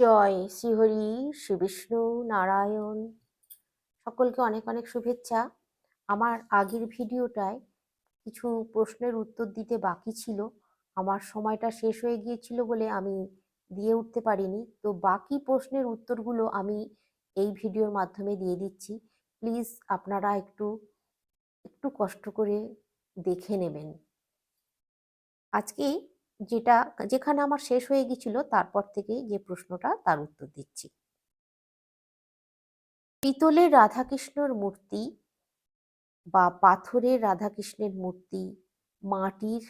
জয় শ্রীহরি, শ্রী বিষ্ণু নারায়ণ। সকলকে অনেক অনেক শুভেচ্ছা। আমার আগের ভিডিওটায় কিছু প্রশ্নের উত্তর দিতে বাকি ছিল। আমার সময়টা শেষ হয়ে গিয়েছিল বলে আমি দিয়ে উঠতে পারিনি। তো বাকি প্রশ্নের উত্তরগুলো আমি এই ভিডিওর মাধ্যমে দিয়ে দিচ্ছি। প্লিজ আপনারা একটু একটু কষ্ট করে দেখে নেবেন। আজকে যেটা যেখানে আমার শেষ হয়ে গিয়েছিল, তারপর থেকে যে প্রশ্নটা তার উত্তর দিচ্ছি। পিতলের রাধাকৃষ্ণর মূর্তি বা পাথরের রাধাকৃষ্ণের মূর্তি, মাটির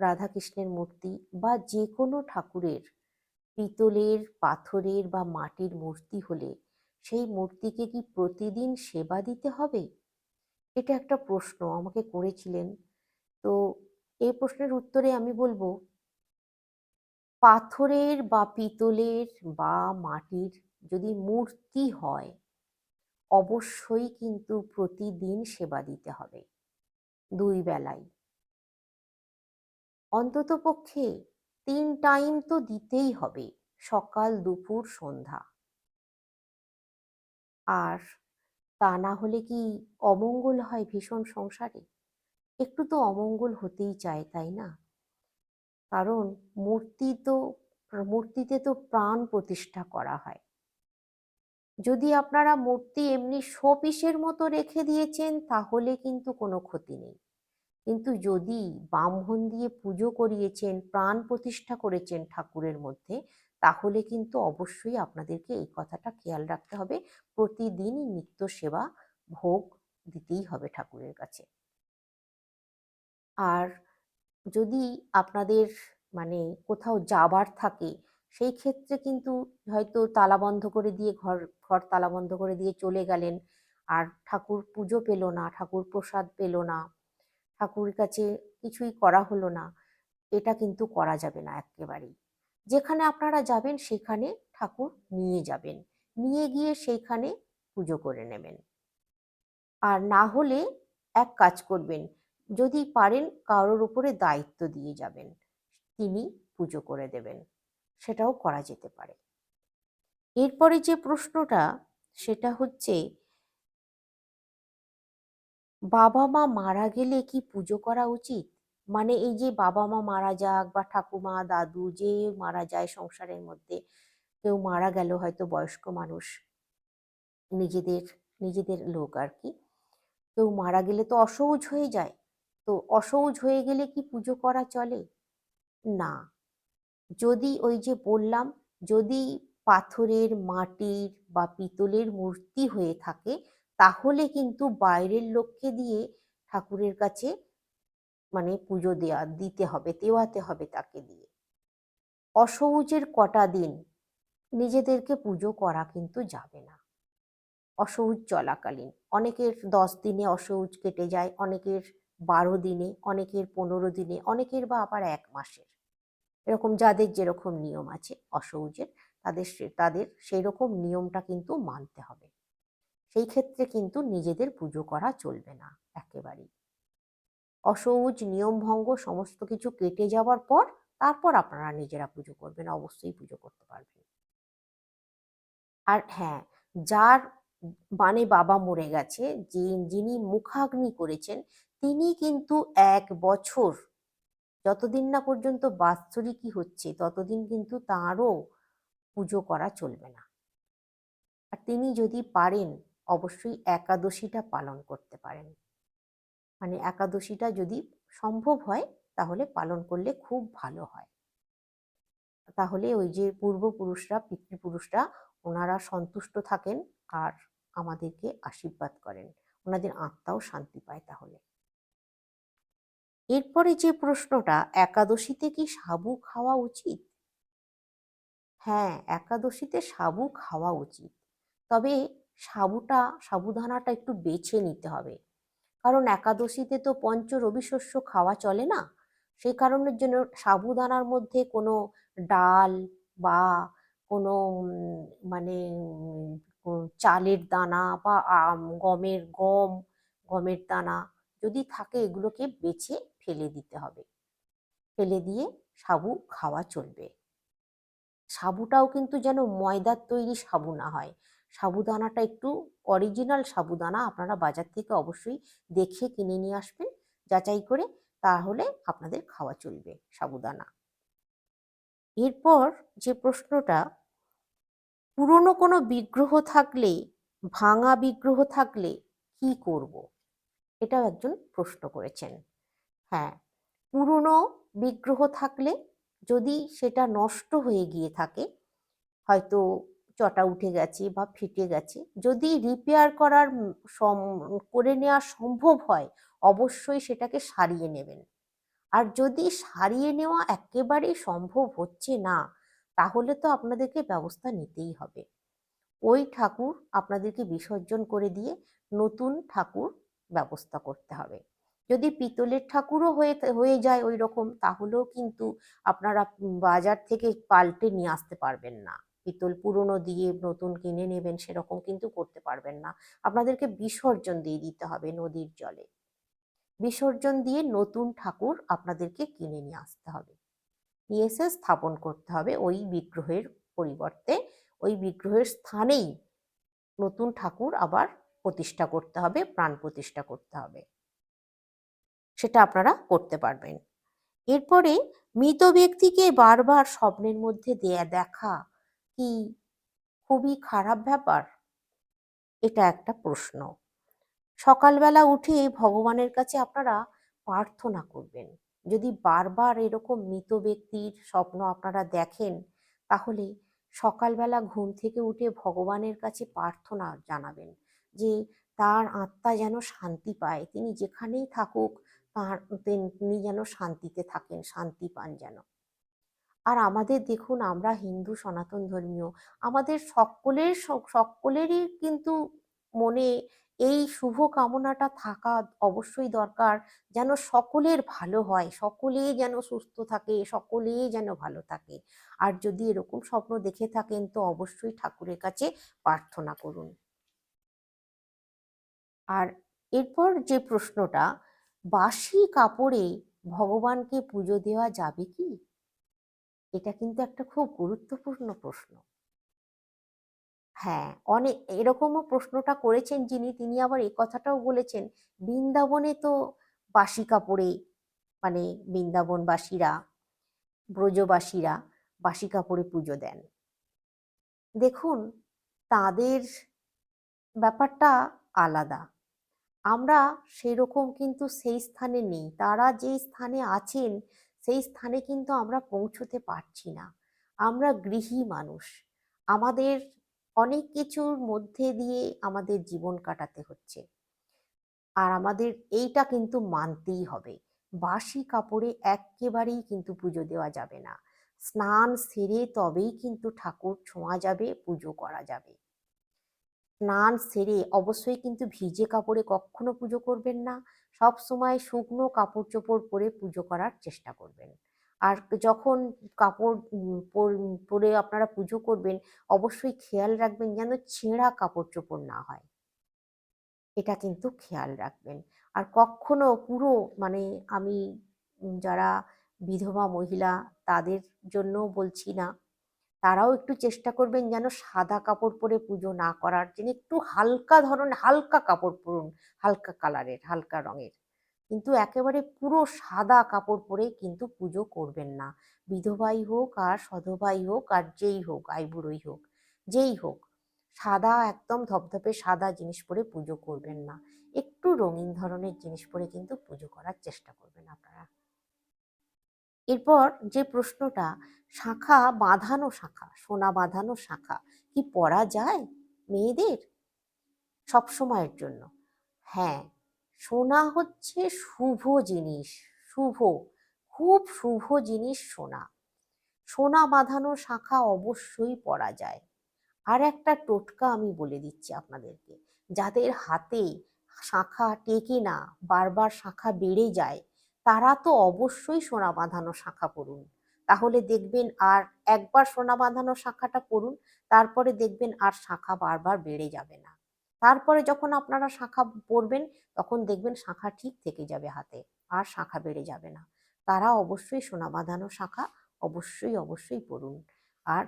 রাধাকৃষ্ণের মূর্তি বা যে কোনো ঠাকুরের পিতলের, পাথরের বা মাটির মূর্তি হলে সেই মূর্তিকে কি প্রতিদিন সেবা দিতে হবে? এটা একটা প্রশ্ন, আমাকে করেছিলেন। তো এই প্রশ্নের উত্তরে আমি বলব পাথরের বা পিতলের বা মাটির যদি মূর্তি হয়, অবশ্যই কিন্তু প্রতিদিন সেবা দিতে হবে। দুই বেলায়। অন্তত পক্ষে তিন টাইম তো দিতেই হবে, সকাল, দুপুর, সন্ধ্যা। আর তা না হলে কি অমঙ্গল হয় ভীষণ সংসারে? একটু তো অমঙ্গল হতেই চায়, তাই না? কারণ মূর্তি তো, মূর্তিতে তো প্রাণ প্রতিষ্ঠা করা হয়। যদি আপনারা মূর্তি এমনি শোপিসের মতো রেখে দিয়েছেন, তাহলে কিন্তু কোনো ক্ষতি নেই। কিন্তু যদি ব্রাহ্মণ দিয়ে পুজো করিয়েছেন, প্রাণ প্রতিষ্ঠা করেছেন ঠাকুরের মধ্যে, তাহলে কিন্তু অবশ্যই আপনাদেরকে এই কথাটা খেয়াল রাখতে হবে। প্রতিদিনই নিত্য সেবা ভোগ দিতেই হবে ঠাকুরের কাছে। আর যদি আপনাদের মানে কোথাও যাবার থাকে, সেই ক্ষেত্রে কিন্তু হয়তো তালা বন্ধ করে দিয়ে ঘর ঘর তালা বন্ধ করে দিয়ে চলে গেলেন। আর ঠাকুর পুজো পেল না, ঠাকুর প্রসাদ পেল না ঠাকুরের কাছে কিছুই করা হলো না, এটা কিন্তু করা যাবে না একেবারেই। যেখানে আপনারা যাবেন, সেখানে ঠাকুর নিয়ে যাবেন। নিয়ে গিয়ে সেইখানে পুজো করে নেবেন। আর না হলে এক কাজ করবেন যদি পারেন কারোর উপরে দায়িত্ব দিয়ে যাবেন, তিনি পুজো করে দেবেন। সেটাও করা যেতে পারে। এরপরে যে প্রশ্নটা, সেটা হচ্ছে, বাবা মা মারা গেলে কি পুজো করা উচিত? মানে এই যে বাবা মা মারা যাক বা ঠাকুমা, দাদু যে মারা যায় সংসারের মধ্যে, কেউ মারা গেল হয়তো বয়স্ক মানুষ, নিজেদের নিজেদের লোক আর কি, কেউ মারা গেলে তো অসহজ হয়ে যায়। তো অসহজ হয়ে গেলে কি পুজো করা চলে? না। যদি ওই যে বললাম, যদি পাথরের, মাটির বা পিতলের মূর্তি হয়ে থাকে, তাহলে কিন্তু বাইরের লোককে দিয়ে ঠাকুরের কাছে মানে পুজো দেওয়া দিতে হবে, দেওয়াতে হবে তাকে দিয়ে। অসৌজের কটা দিন নিজেদেরকে পুজো করা কিন্তু যাবে না। অসৌজ চলাকালীন। অনেকের দশ দিনে অসৌজ কেটে যায়, অনেকের বারো দিনে, অনেকের পনেরো দিনে, অনেকের বা আবার এক মাসের। এরকম যাদের যেরকম নিয়ম আছে অসৌজের তাদের তাদের সেই রকম নিয়মটা কিন্তু মানতে হবে। সেই ক্ষেত্রে কিন্তু নিজেদের পুজো করা চলবে না, একেবারেই। অসৌজ নিয়মভঙ্গ সমস্ত কিছু কেটে যাওয়ার পর, তারপর আপনারা নিজেরা পুজো করবেন, অবশ্যই পুজো করতে পারবেন। আর হ্যাঁ যার মানে বাবা মরে গেছে যিনি মুখাগ্নি করেছেন তিনি কিন্তু এক বছর যতদিন না পর্যন্ত বাৎসরিকই হচ্ছে, ততদিন কিন্তু তাঁরও পুজো করা চলবে না। আর তিনি যদি পারেন, অবশ্যই একাদশীটা পালন করতে পারেন। মানে একাদশীটা যদি সম্ভব হয়, তাহলে পালন করলে খুব ভালো হয়। তাহলে ওই যে পূর্বপুরুষরা, পিতৃপুরুষরা, ওনারা সন্তুষ্ট থাকেন আর আমাদেরকে আশীর্বাদ করেন। ওনাদের আত্মাও শান্তি পায় তাহলে। এরপরে যে প্রশ্নটা, একাদশীতে কি সাবু খাওয়া উচিত? হ্যাঁ একাদশীতে সাবু খাওয়া উচিত। তবে সাবুটা, সাবুদানাটা একটু বেছে নিতে হবে। কারণ একাদশীতে তো পঞ্চ রবিশস্য খাওয়া চলে না? সেই কারণের জন্য সাবুদানার মধ্যে কোনো ডাল বা কোনো মানে চালের দানা বা গমের গম, গমের দানা যদি থাকে, এগুলোকে বেছে ফেলে দিতে হবে। ফেলে দিয়ে সাবু খাওয়া চলবে। সাবুটাও কিন্তু যেন ময়দার তৈরি সাবু না হয়। সাবুদানাটা একটু অরিজিনাল সাবুদানা আপনারা বাজার থেকে অবশ্যই দেখে কিনে নিয়ে আসবেন, যাচাই করে তাহলে আপনাদের খাওয়া চলবে সাবুদানা। এরপর যে প্রশ্নটা, পুরনো কোনো বিগ্রহ থাকলে, ভাঙা বিগ্রহ থাকলে কি করব? এটাও একজন প্রশ্ন করেছেন। হ্যাঁ পুরনো বিগ্রহ থাকলে যদি সেটা নষ্ট হয়ে গিয়ে থাকে, হয়তো চটা উঠে গেছে বা ফেটে গেছে, যদি রিপেয়ার করার করে নেওয়া সম্ভব হয়, অবশ্যই সেটাকে সারিয়ে নেবেন। আর যদি সারিয়ে নেওয়া একেবারেই সম্ভব হচ্ছে না, তাহলে তো আপনাদেরকে ব্যবস্থা নিতেই হবে। ওই ঠাকুর আপনাদেরকে বিসর্জন করে দিয়ে নতুন ঠাকুর ব্যবস্থা করতে হবে। যদি পিতলের ঠাকুরও হয়ে হয়ে যায় ওই রকম তাহলেও কিন্তু আপনারা বাজার থেকে পাল্টে নিয়ে আসতে পারবেন না। পিতল পুরনো দিয়ে নতুন কিনে নেবেন সেরকম কিন্তু করতে পারবেন না। আপনাদেরকে বিসর্জন দিয়ে দিতে হবে নদীর জলে। বিসর্জন দিয়ে নতুন ঠাকুর আপনাদেরকে কিনে নিয়ে আসতে হবে। নিয়ে এসে স্থাপন করতে হবে ওই বিগ্রহের পরিবর্তে। ওই বিগ্রহের স্থানেই নতুন ঠাকুর আবার প্রতিষ্ঠা করতে হবে, প্রাণ প্রতিষ্ঠা করতে হবে। সেটা আপনারা করতে পারবেন। এরপরে মৃত ব্যক্তিকে বারবার স্বপ্নের মধ্যে দেয়া দেখা কি খুবই খারাপ ব্যাপার? এটা একটা প্রশ্ন। সকালবেলা উঠে ভগবানের কাছে আপনারা প্রার্থনা করবেন। যদি বারবার এরকম মৃত ব্যক্তির স্বপ্ন আপনারা দেখেন, তাহলে সকালবেলা ঘুম থেকে উঠে ভগবানের কাছে প্রার্থনা জানাবেন যে তার আত্মা যেন শান্তি পায়। তিনি যেখানেই থাকুক, তার তিনি যেন শান্তিতে থাকেন, শান্তি পান যেন। আর আমাদের দেখুন, আমরা হিন্দু, সনাতন ধর্মীয়, আমাদের সকলের সকলেরই কিন্তু মনে এই শুভ কামনাটা থাকা অবশ্যই দরকার, যেন সকলের ভালো হয়, সকলেই যেন সুস্থ থাকে, সকলেই যেন ভালো থাকে। আর যদি এরকম স্বপ্ন দেখে থাকেন, তো অবশ্যই ঠাকুরের কাছে প্রার্থনা করুন। আর এরপর যে প্রশ্নটা, বাসি কাপড়ে ভগবানকে পুজো দেওয়া যাবে কি? এটা কিন্তু একটা খুব গুরুত্বপূর্ণ প্রশ্ন। হ্যাঁ অনেক এরকমও প্রশ্নটা করেছেন যিনি, তিনি আবার এই কথাটাও বলেছেন, বৃন্দাবনে তো বাসি কাপড়ে মানে বৃন্দাবনবাসীরা ব্রজবাসীরা বাসি কাপড়ে পুজো দেন। দেখুন, তাদের ব্যাপারটা আলাদা। আমরা সেরকম কিন্তু সেই স্থানে নেই। তারা যে স্থানে আছেন, সেই স্থানে কিন্তু আমরা পৌঁছতে পারছি না। আমরা গৃহী মানুষ। আমাদের অনেক কিছুর মধ্যে দিয়ে আমাদের জীবন কাটাতে হচ্ছে। আর আমাদের এইটা কিন্তু মানতেই হবে। বাসি কাপড়ে একেবারেই কিন্তু পুজো দেওয়া যাবে না। স্নান সেরে তবেই কিন্তু ঠাকুর ছোঁয়া যাবে, পুজো করা যাবে। স্নান সেরে অবশ্যই কিন্তু ভিজে কাপড়ে কখনো পুজো করবেন না। সব সময় শুকনো কাপড় চোপড় পরে পুজো করার চেষ্টা করবেন। আর যখন কাপড় পরে আপনারা পুজো করবেন, অবশ্যই খেয়াল রাখবেন যেন ছেঁড়া কাপড় চোপড় না হয়। এটা কিন্তু খেয়াল রাখবেন। আর কখনো পুরো মানে আমি যারা বিধবা মহিলা তাদের জন্য বলছি না তারাও একটু চেষ্টা করবেন যেন সাদা কাপড় পরে পুজো না করার। জন্য একটু হালকা ধরনের হালকা কাপড় পরুন, হালকা কালারের, হালকা রঙের। কিন্তু একেবারে পুরো সাদা কাপড় পরে কিন্তু পুজো করবেন না। বিধবাই হোক আর সধবাই হোক আর যেই হোক আইবুড়োই হোক, যেই হোক, সাদা একদম ধপধপে সাদা জিনিস পরে পুজো করবেন না। একটু রঙিন ধরনের জিনিস পরে কিন্তু পুজো করার চেষ্টা করবেন আপনারা। এরপর যে প্রশ্নটা, শাখা বাঁধানো শাখা, সোনা বাঁধানো শাখা, কি পরা যায় মেয়েদের? সব সময়ের জন্য। হ্যাঁ সোনা হচ্ছে শুভ জিনিস, শুভ, খুব শুভ জিনিস সোনা। সোনা বাঁধানো শাখা অবশ্যই পরা যায়। আর একটা টোটকা আমি বলে দিচ্ছি আপনাদেরকে, যাদের হাতে শাখা টেকে না, বারবার শাখা বেড়ে যায় তারা তো অবশ্যই সোনা বাঁধানো শাখা পড়ুন। তাহলে দেখবেন আর একবার সোনা বাঁধানো শাখাটা পড়ুন, তারপরে দেখবেন আর শাখা বারবার বেড়ে যাবে না। তারপরে যখন আপনারা শাখা পরবেন তখন দেখবেন শাখা ঠিক থেকে যাবে হাতে, আর শাখা বেড়ে যাবে না। তারা অবশ্যই সোনা বাঁধানো শাখা অবশ্যই অবশ্যই পড়ুন। আর